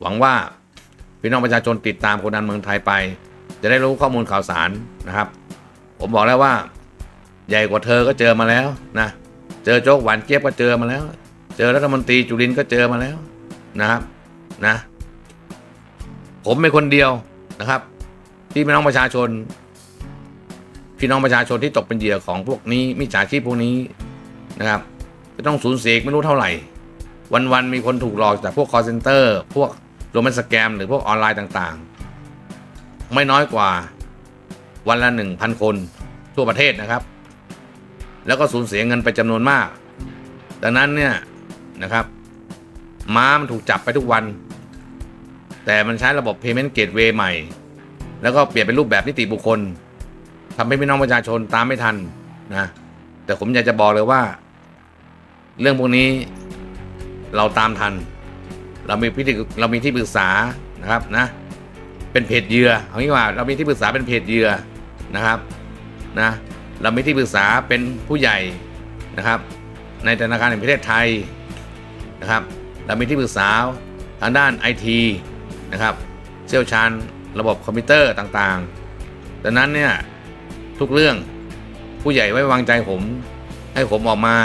หวังว่าพี่น้องประชาชนติดตามคนดันเมืองไทยไป จะได้รู้ข้อมูลข่าวสารนะครับ ผมบอกแล้วว่า ใหญ่กว่าเธอก็เจอมาแล้วนะ เจอโจ๊กหวานเจี๊ยบก็เจอมาแล้ว เจอรัฐมนตรีจุรินก็เจอมาแล้วนะครับนะ ผมเป็นคนเดียวนะครับ ที่พี่น้องประชาชน พี่น้องประชาชนที่ตกเป็นเหยื่อของพวกนี้มิจฉาชีพพวกนี้นะครับจะต้องสูญเสียไม่รู้เท่าไหร่ วันๆมีคนถูกหลอกจากพวก call center พวก รแมเป็นสแกม หรือพวกออนไลน์ต่างๆ ไม่น้อยกว่าวันละหนึ่งพันคนทั่วประเทศนะครับ แล้วก็สูญเสียเงินไปจำนวนมาก ดังนั้นเนี่ยนะครับ ม้ามันถูกจับไปทุกวัน แต่มันใช้ระบบ payment gateway ใหม่ แล้วก็เปลี่ยนเป็นรูปแบบนิติบุคคลทำให้พี่น้องประชาชนตามไม่ทันนะแต่ผมอยากจะบอกเลยว่า เรื่องพวกนี้เราตามทัน เรามีพิธีเรามีที่ปรึกษานะครับนะ เป็นเพจเยือเอางี้ว่าเรามีที่ปรึกษาเป็นเพจเยือนะครับนะเรามีที่ปรึกษาเป็นผู้ใหญ่นะครับ ในธนาคารแห่งประเทศไทยนะครับเรามีที่ปรึกษาทางด้านไอทีนะครับเชี่ยวชาญระบบคอมพิวเตอร์ต่างๆดังนั้นเนี่ยทุกเรื่องผู้ใหญ่ไว้วางใจผมให้ผมออกมา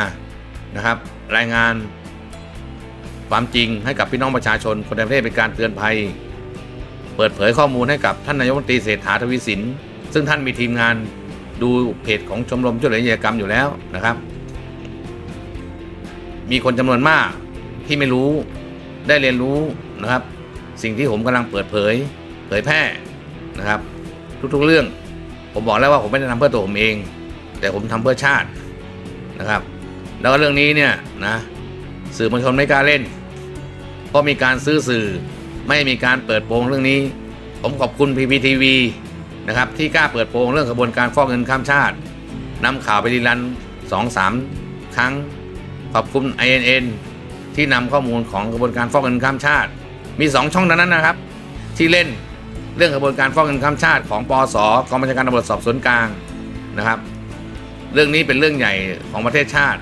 นะครับ รายงาน ความจริงให้กับพี่น้องประชาชนคนในประเทศเป็นการเตือนภัย เปิดเผยข้อมูลให้กับท่านนายกรัฐมนตรีเศรษฐาทวีสิน ซึ่งท่านมีทีมงานดูเพจของชมรมช่วยเหลือเหยื่อกรรมอยู่แล้วนะครับ มีคนจำนวนมากที่ไม่รู้ได้เรียนรู้นะครับ สิ่งที่ผมกำลังเปิดเผย เผยแพร่นะครับ ทุกๆเรื่อง ผมบอกแล้วว่าผมไม่ได้ทำเพื่อตัวผมเอง แต่ผมทำเพื่อชาตินะครับ แล้วก็เรื่องนี้เนี่ยนะ สื่อมวลชนไม่กล้าเล่น เพราะมีการซื้อสื่อไม่มีการเปิดโปงเรื่องนี้ ผมขอบคุณพีพีทีวีนะครับที่กล้าเปิดโปงเรื่องกระบวนการฟอกเงินข้ามชาตินำข่าวไปรีรันสองสามครั้ง ขอบคุณ INN ที่นำข้อมูลของกระบวนการฟอกเงินข้ามชาติ มีสองช่องเท่านั้นนะครับ ที่เล่นเรื่องกระบวนการฟอกเงินข้ามชาติของปอสกองบัญชาการตำรวจสอบสวนกลางนะครับ เรื่องนี้เป็นเรื่องใหญ่ของประเทศชาติ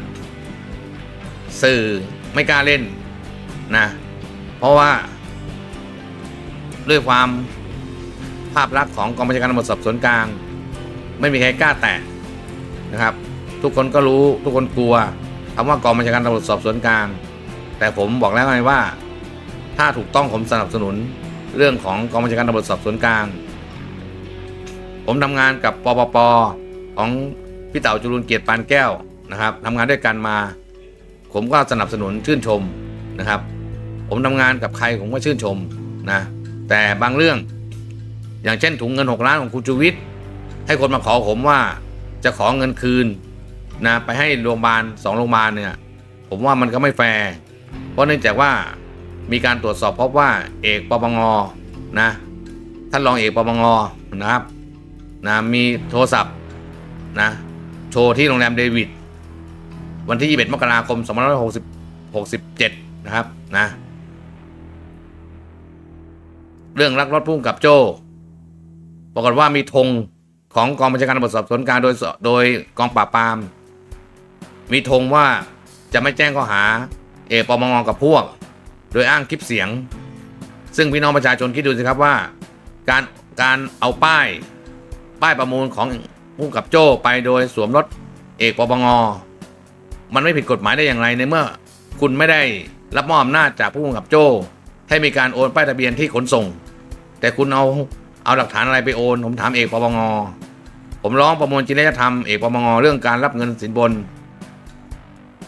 สื่อ ไม่กล้าเล่นนะ เพราะว่า ด้วยความภาพลักษณ์ของกองบัญชาการตำรวจสอบสวนกลาง ไม่มีใครกล้าแตะนะครับ ทุกคนก็รู้ทุกคนกลัวคำว่ากองบัญชาการตำรวจสอบสวนกลาง แต่ผมบอกแล้วไงว่า ถ้าถูกต้องผมสนับสนุนเรื่องของกองบัญชาการตำรวจสอบสวนกลาง ผมทำงานกับปปปของพี่เต่าจุลุนเกียรติปานแก้วนะครับทำงานด้วยกันมา ผมก็สนับสนุนชื่นชมนะครับ ผมทำงานกับใครผมก็ชื่นชมนะแต่บางเรื่องอย่างเช่นถุงเงิน 6 ล้านของคุณชูวิทย์ให้คนมาขอผมว่าจะขอเงินคืนนะไปให้โรงพยาบาลสองโรงพยาบาลเนี่ยผมว่ามันก็ไม่แฟร์เพราะเนื่องจากว่ามีการตรวจสอบพบว่าเอกปปงนะท่านรองเอกปปงนะครับนะมีโทรศัพท์นะโชว์ที่โรงแรมเดวิด วันที่21มกราคม2567 นะครับนะ เรื่องลักรถพุ่งกับโจ้ปรากฏว่ามีธงของกองบัญชาการตำรวจสอบสวนกลางโดยโดยกองปราบปราม มีธงว่าจะไม่แจ้งข้อหา เอกปมงกับพวก โดยอ้างคลิปเสียง ซึ่งพี่น้องประชาชนคิดดูสิครับว่า การการเอาป้าย ป้ายประมูลของผู้กับโจ้ไปโดยสวมรถเอกปปง มันไม่ผิดกฎหมายได้อย่างไรในเมื่อ คุณไม่ได้รับมอบอำนาจจากผู้กำกับโจ้ ให้มีการโอนป้ายทะเบียนที่ขนส่ง แต่คุณเอาเอาหลักฐานอะไรไปโอน ผมถามเอกปปงผมร้องประมวลจริยธรรมเอกปปงเรื่องการรับเงินสินบน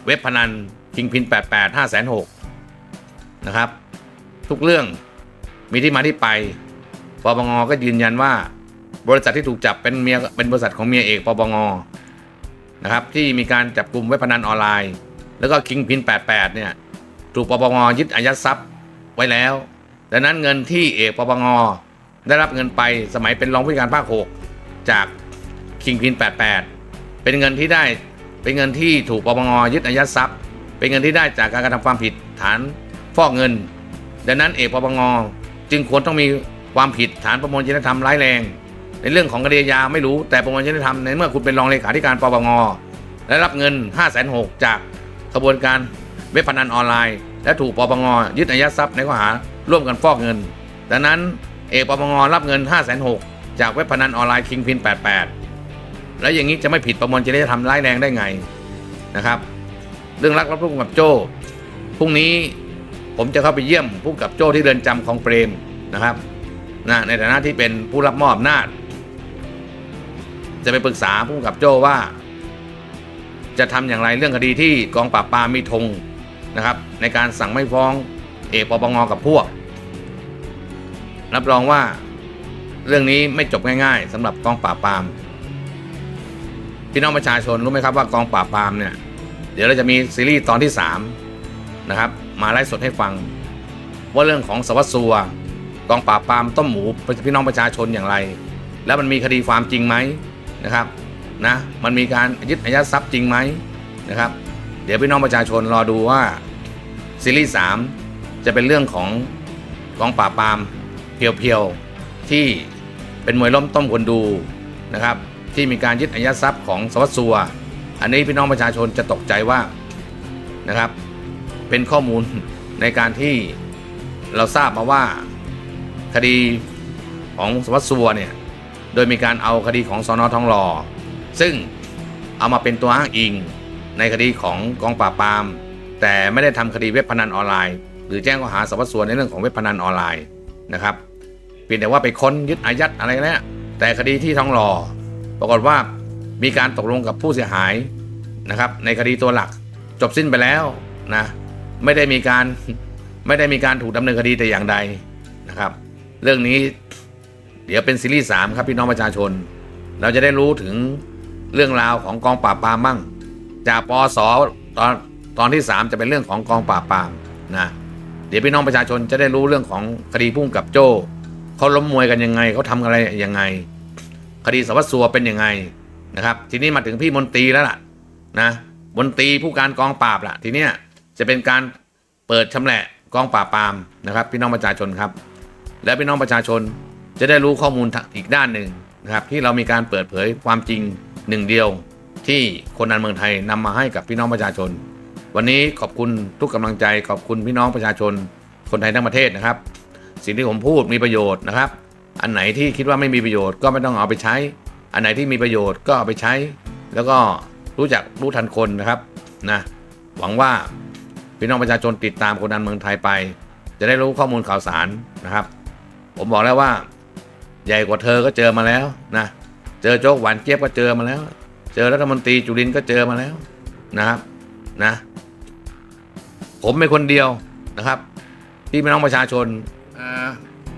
เว็บพนันคิงพิน 88 5 6 0นะครับ ทุกเรื่องมีที่มาที่ไปปปงก็ยืนยันว่า บริษัทที่ถูกจับเป็นเมียเป็นบริษัทของเมียเอกปปง นะครับที่มีการจับกลุ่มเว็บพนันออนไลน์ แล้วก็คิงพิน 88 เนี่ยถูกปปงยึดอายัดทรัพย์ไว้แล้ว ดังนั้นเงินที่เอกปปงได้รับเงินไปสมัยเป็นรองผู้การภาค 6 จากคิงพิน 88 เป็นเงินที่ได้เป็นเงินที่ถูกปปงยึดอายัดทรัพย์ เป็นเงินที่ได้จากการกระทำความผิดฐานฟอกเงิน ดังนั้นเอกปปงจึงควรต้องมีความผิดฐานประมวลจริยธรรมร้ายแรง ในเรื่องของคดีอาญาไม่รู้แต่ประมวลจริยธรรมในเมื่อคุณเป็นรองเลขาธิการปปงและรับเงิน 5 6 0 0 0 จากขบวนการเว็บพนันออนไลน์ และถูกปปงยึดอายัดทรัพย์ในข้อหาร่วมกันฟอกเงินดังนั้นเอกปปงรับเงิน 5 6 0 0 0จากเว็บพนันออนไลน์คิงพิน 88 แล้วอย่างนี้จะไม่ผิดประมวลจริยธรรมร้ายแรงได้ไงนะครับ เรื่องรักรับผู้กำกับโจ้พรุ่งนี้ผมจะเข้าไปเยี่ยมผู้กำกับโจ้ที่เรือนจำของเปรมนะครับนะในฐานะที่เป็นผู้รับมอบอำนาจ จะไปปรึกษาผู้กำกับโจ้ว่า จะทำอย่างไรเรื่องคดีที่กองปราบปรามมีธงนะครับ ในการสั่งไม่ฟ้องเอกปปงกับพวก รับรองว่าเรื่องนี้ไม่จบง่าย ๆสำหรับกองปราบปรามพี่น้องประชาชนรู้ไหมครับว่ากองปราบปรามเนี่ย เดี๋ยวเราจะมีซีรีส์ตอนที่3นะครับ มาไลฟ์สดให้ฟัง ว่าเรื่องของสวัสดิ์สัวกองปราบปรามต้มหมูพี่น้องประชาชนอย่างไร แล้วมันมีคดีความจริงไหม นะครับนะมันมีการยึดอายัดทรัพย์จริงไหมนะครับ เดี๋ยวพี่น้องประชาชนรอดูว่าซีรีส์3จะเป็นเรื่องของกองปราบปรามเพียวๆที่เป็นมวยล้มต้มคนดูนะครับที่มีการยึดอายัดทรัพย์ของสวัสดิ์สัว อันนี้พี่น้องประชาชนจะตกใจว่านะครับ เป็นข้อมูลในการที่เราทราบมาว่าคดีของสวัสดิ์สัวเนี่ย โดยมีการเอาคดีของสอนอทองหล่อ ซึ่งเอามาเป็นตัวอ้างอิง ในคดีของกองปราบปราม แต่ไม่ได้ทำคดีเว็บพนันออนไลน์ หรือแจ้งข้อหาสวัสดิ์สัวนในเรื่องของเว็บพนันออนไลน์นะครับเพียงแต่ว่าไปค้นยึดอายัดอะไรเนี่ยแต่คดีที่ทองหล่อปรากฏว่ามีการตกลงกับผู้เสียหายนะครับ ในคดีตัวหลักจบสิ้นไปแล้วนะไม่ได้มีการไม่ได้มีการถูกดำเนินคดีแต่อย่างใดนะครับ เรื่องนี้ เดี๋ยวเป็นซีรีส์สามครับพี่น้องประชาชน เราจะได้รู้ถึงเรื่องราวของกองปราบปรามบ้างจากปอสอตอนตอนที่ 3 จะเป็นเรื่องของกองปราบปรามนะเดี๋ยวพี่น้องประชาชนจะได้รู้เรื่องของคดีพุ่งกับโจ้เขาล้มมวยกันยังไงเขาทำอะไรยังไง คดีสวัสดิ์สัวเป็นยังไงนะครับ ทีนี้มาถึงพี่มนตรีแล้วล่ะนะมนตรีผู้การกองปราบล่ะ ทีเนี้ยจะเป็นการเปิดชำแหละกองปราบปรามนะครับ พี่น้องประชาชนครับ และพี่น้องประชาชน จะได้รู้ข้อมูลอีกด้านหนึ่งนะครับที่เรามีการเปิดเผยความจริงหนึ่งเดียว ที่คนนันเมืองไทยนำมาให้กับพี่น้องประชาชน วันนี้ขอบคุณทุกกำลังใจ ขอบคุณพี่น้องประชาชน คนไทยทั้งประเทศนะครับ สิ่งที่ผมพูดมีประโยชน์นะครับ อันไหนที่คิดว่าไม่มีประโยชน์ก็ไม่ต้องเอาไปใช้ อันไหนที่มีประโยชน์ก็เอาไปใช้ แล้วก็รู้จักรู้ทันคนนะครับนะหวังว่าพี่น้องประชาชนติดตามคนดันเมืองไทยไป จะได้รู้ข้อมูลข่าวสารนะครับ ผมบอกแล้วว่า ใหญ่กว่าเธอก็เจอมาแล้วนะเจอโจ๊กหวานเจี๊ยบก็เจอมาแล้ว เจอรัฐมนตรีจุลินก็เจอมาแล้วนะครับนะ ผมเป็นคนเดียวนะครับ ที่พี่น้องประชาชนอ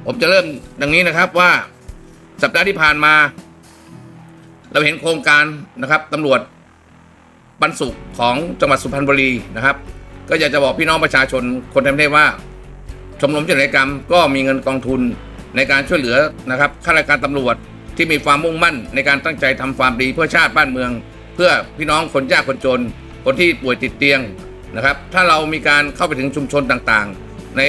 ผมจะเริ่มดังนี้นะครับว่าสัปดาห์ที่ผ่านมา เราเห็นโครงการนะครับตำรวจปันสุขของจังหวัดสุพรรณบุรีนะครับ ก็อยากจะบอกพี่น้องประชาชนคนทั้งประเทศว่า ชมรมเจริญกรรมก็มีเงินกองทุน ในการช่วยเหลือนะครับข้าราชการตำรวจที่มีความมุ่งมั่น ในการตั้งใจทำความดีเพื่อชาติบ้านเมือง เพื่อพี่น้องคนยากคนจน คนที่ป่วยติดเตียงนะครับ ถ้าเรามีการเข้าไปถึงชุมชนต่างๆ ใน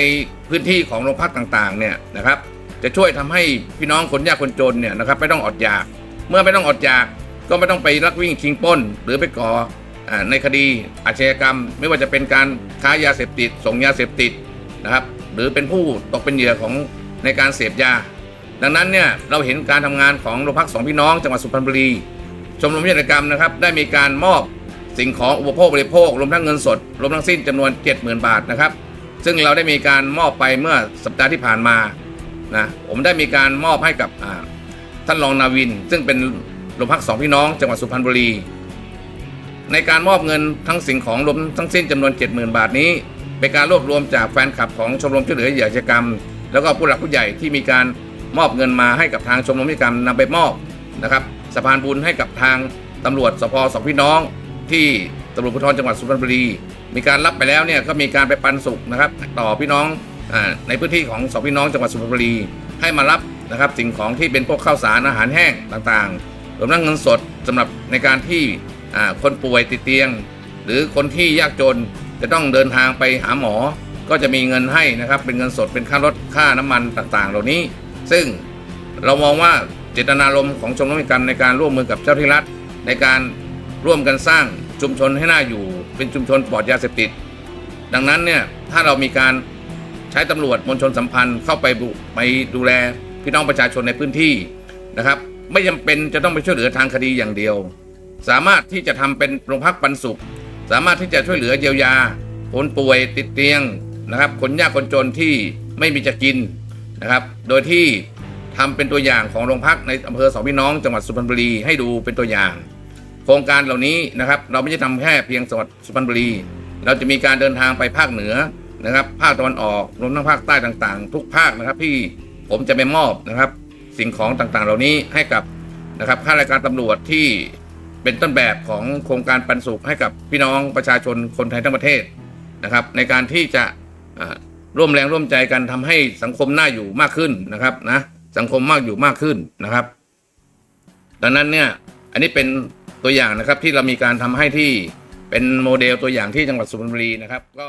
พื้นที่ของโรงพักต่างๆเนี่ยนะครับจะช่วยทำให้พี่น้องคนยากคนจนเนี่ยนะครับไม่ต้องอดอยาก เมื่อไม่ต้องอดอยาก ก็ไม่ต้องไปลักวิ่งชิงป้น หรือไปก่ออในคดีอาชญากรรม ไม่ว่าจะเป็นการค้ายาเสพติดส่งยาเสพติดนะครับ หรือเป็นผู้ตกเป็นเหยื่อของ ในการเสพยา ดังนั้นเนี่ยเราเห็นการทำงานของโรงพักสองพี่น้องจังหวัดสุพรรณบุรี ชมรมวิทยกรรมนะครับได้มีการมอบสิ่งของอุปโภคบริโภครวมทั้งเงินสดรวมทั้งสิ้นจำนวน 70,000 บาทนะครับ ซึ่งเราได้มีการมอบไปเมื่อสัปดาห์ที่ผ่านมานะผมได้มีการมอบให้กับท่านรองนาวิน ซึ่งเป็นโรงพักสองพี่น้องจังหวัดสุพรรณบุรี ในการมอบเงินทั้งสิ่งของรวมทั้งสิ้นจำนวน 70,000 บาทนี้ เป็นการรวบรวมจากแฟนคลับของชมรมช่วยเหลือเหยื่ออาชญากรรม แล้วก็ผู้หลักผู้ใหญ่ที่มีการมอบเงินมาให้กับทางชมรมนิติกรรมนำไปมอบนะครับสะพานบุญให้กับทางตำรวจสพสองพี่น้อง ที่ตำรวจภูธรจังหวัดสุพรรณบุรี มีการรับไปแล้วเนี่ยก็มีการไปปันสุขนะครับ ต่อพี่น้องอในพื้นที่ของสองพี่น้องจังหวัดสุพรรณบุรีให้มารับนะครับสิ่งของที่เป็นพวกข้าวสารอาหารแห้งต่างๆรวมทั้งเงินสดสำหรับในการที่คนป่วยติดเตียง หรือคนที่ยากจนจะต้องเดินทางไปหาหมอ ก็จะมีเงินให้นะครับเป็นเงินสดเป็นค่ารถค่าน้ำมันต่างๆ เหล่านี้ ซึ่งเรามองว่าเจตนารมณ์ของชมรมนิติกรรมในการร่วมมือกับเจ้าที่รัฐ ในการร่วมกันสร้างชุมชนให้น่าอยู่ เป็นชุมชนปลอดยาเสพติด ดังนั้นเนี่ยถ้าเรามีการใช้ตำรวจมวลชนสัมพันธ์เข้าไปบุไปดูแลพี่น้องประชาชนในพื้นที่นะครับ ไม่จำเป็นจะต้องไปช่วยเหลือทางคดีอย่างเดียว สามารถที่จะทำเป็นโรงพักปันสุข สามารถที่จะช่วยเหลือเยียวยาคนป่วยติดเตียง นะครับ คนยากคนจนที่ไม่มีจะกินนะครับ โดยที่ทำเป็นตัวอย่างของโรงพักในอำเภอสองพี่น้องจังหวัดสุพรรณบุรีให้ดูเป็นตัวอย่าง โครงการเหล่านี้นะครับ เราไม่ใช่ทำแค่เพียงจังหวัดสุพรรณบุรี เราจะมีการเดินทางไปภาคเหนือนะครับ ภาคตะวันออกรวมทั้งภาคใต้ต่างๆ ทุกภาคนะครับที่ผมจะไปมอบนะครับ สิ่งของต่างๆ เหล่านี้ให้กับนะครับข้าราชการตำรวจที่เป็นต้นแบบของโครงการปันสุขให้กับพี่น้องประชาชนคนไทยทั้งประเทศนะครับ ในการที่จะ ร่วมแรงร่วมใจกันทำให้สังคมน่าอยู่มากขึ้นนะครับนะสังคมมากอยู่มากขึ้นนะครับ ดังนั้นเนี่ยอันนี้เป็นตัวอย่างนะครับที่เรามีการทำให้ที่เป็นโมเดลตัวอย่างที่จังหวัดสุพรรณบุรีนะครับ ก็